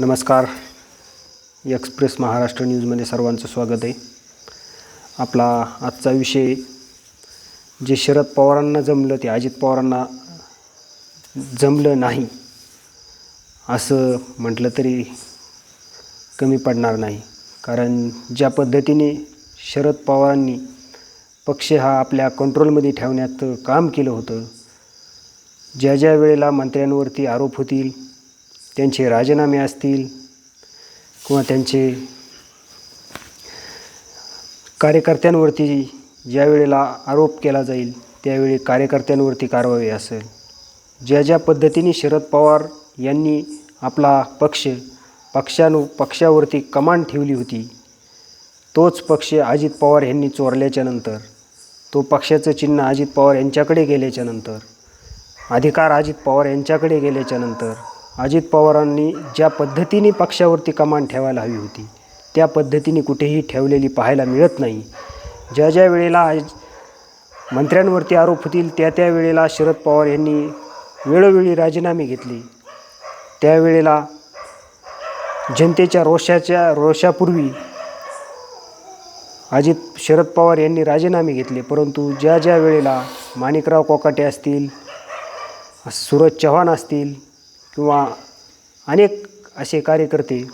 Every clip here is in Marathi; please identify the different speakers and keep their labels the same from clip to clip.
Speaker 1: नमस्कार. एक्सप्रेस महाराष्ट्र न्यूजमध्ये सर्वांचं स्वागत आहे. आपला आजचा विषय जे शरद पवारांना जमलं ते अजित पवारांना जमलं नाही असं म्हटलं तरी कमी पडणार नाही. कारण ज्या पद्धतीने शरद पवारांनी पक्ष हा आपल्या कंट्रोलमध्ये ठेवण्यात काम केलं होतं ज्या ज्या वेळेला मंत्र्यांवरती आरोप होतील त्यांचे राजीनामे असतील किंवा त्यांचे कार्यकर्त्यांवरती ज्या वेळेला आरोप केला जाईल त्यावेळी कार्यकर्त्यांवरती कारवाई असेल. ज्या ज्या पद्धतीने शरद पवार यांनी आपला पक्ष पक्षानु पक्षावरती कमांड ठेवली होती तोच पक्ष अजित पवार यांनी चोरल्याच्यानंतर तो पक्षाचं चिन्ह अजित पवार यांच्याकडे गेल्याच्यानंतर अधिकार अजित पवार यांच्याकडे गेल्याच्यानंतर अजित पवारांनी ज्या पद्धतीने पक्षावरती कमान ठेवायला हवी होती त्या पद्धतीने कुठेही ठेवलेली पाहायला मिळत नाही. ज्या ज्या वेळेला आज मंत्र्यांवरती आरोप होतील त्या त्या वेळेला शरद पवार यांनी वेळोवेळी राजीनामे घेतले. त्यावेळेला जनतेच्या रोषाच्या रोषापूर्वी अजित शरद पवार यांनी राजीनामे घेतले. परंतु ज्या ज्या वेळेला माणिकराव कोकाटे असतील सूरज चव्हाण असतील किंवा अनेक असे कार्यकर्ते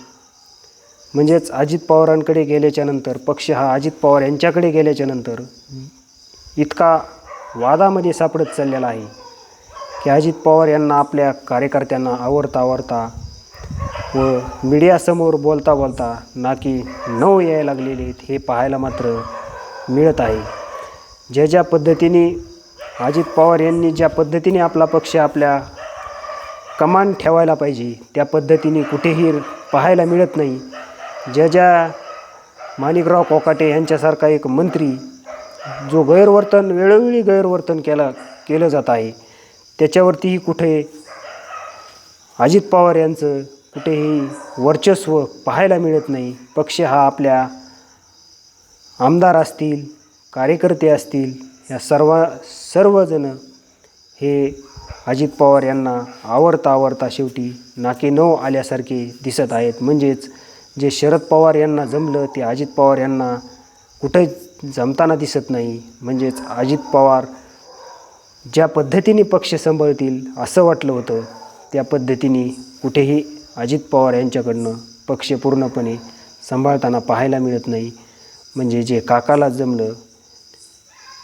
Speaker 1: म्हणजेच अजित पवारांकडे गेल्याच्यानंतर पक्ष हा अजित पवार यांच्याकडे गेल्याच्यानंतर इतका वादामध्ये सापडत चाललेला आहे की अजित पवार यांना आपल्या कार्यकर्त्यांना आवडता आवडता व मीडियासमोर बोलता बोलता नाकी नऊ यायला लागलेले आहेत हे पाहायला मात्र मिळत आहे. ज्या ज्या पद्धतीने अजित पवार यांनी ज्या पद्धतीने आपला पक्ष आपल्या कमान ठेवायला पाहिजे. त्या पद्धतीने कुठेही पाहायला मिळत नाही. ज्या ज्या माणिकराव कोकाटे यांच्यासारखा एक मंत्री जो गैरवर्तन वेळोवेळी गैरवर्तन केला केलं जात आहे त्याच्यावरतीही कुठे अजित पवार यांचं कुठेही वर्चस्व पाहायला मिळत नाही. पक्ष हा आपल्या आमदार असतील कार्यकर्ते असतील या सर्व सर्वजण हे अजित पवार यांना आवडता आवडता शेवटी नाके नऊ आल्यासारखे दिसत आहेत. म्हणजेच जे शरद पवार यांना जमलं ते अजित पवार यांना कुठे जमताना दिसत नाही. म्हणजेच अजित पवार ज्या पद्धतीने पक्ष सांभाळतील असं वाटलं होतं त्या पद्धतीने कुठेही अजित पवार यांच्याकडनं पक्ष पूर्णपणे सांभाळताना पाहायला मिळत नाही. म्हणजे जे काकाला जमलं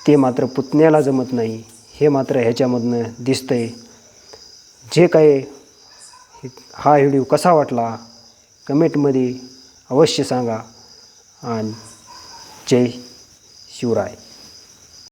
Speaker 1: ते मात्र पुतण्याला जमत नाही. हे मात्र ह्याच्यामधनं दिसतं आहे जे काय हा व्हिडिओ कसा वाटला कमेंटमध्ये अवश्य सांगा. आणि जय शिवराय.